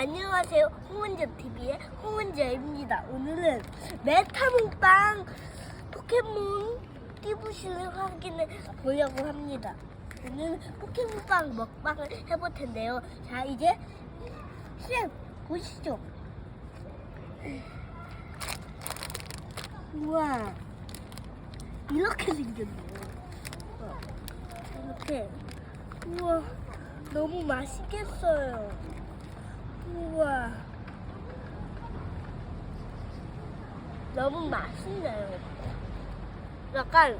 안녕하세요. 홍은재 TV의 홍은재입니다. 오늘은 메타몽빵 포켓몬 띠부실을 확인해 보려고 합니다. 오늘은 포켓몬빵 먹방을 해볼 텐데요. 자, 이제 시작 보시죠. 우와, 이렇게 생겼네요. 어, 이렇게. 우와, 너무 맛있겠어요. 우와. 너무 맛있네요. 약간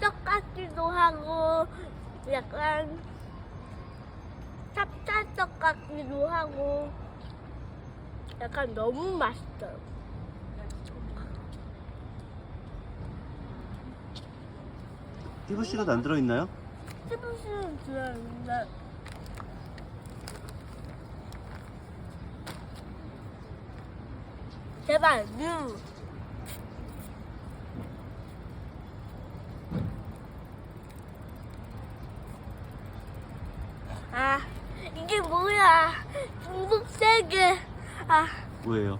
떡 같기도 하고, 약간 찹쌀떡 같기도 하고, 약간 너무 맛있어요. 띠부씨가 안 들어있나요? 스프스는 들어있는 제발, 뉴. 아, 이게 뭐야? 중국 세계. 아, 뭐예요?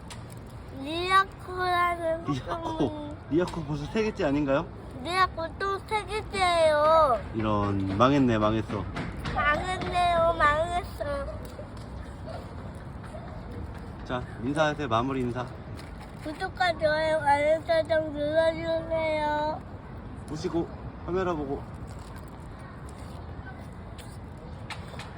리아코라는 리아코. 리아코 벌써 세 개째 아닌가요? 리아코 또 세계째예요. 이런 망했네 망했어 망했네요, 망했어. 자 인사하세요 마무리 인사 구독과 좋아요, 알림 설정 눌러주세요. 보시고 카메라 보고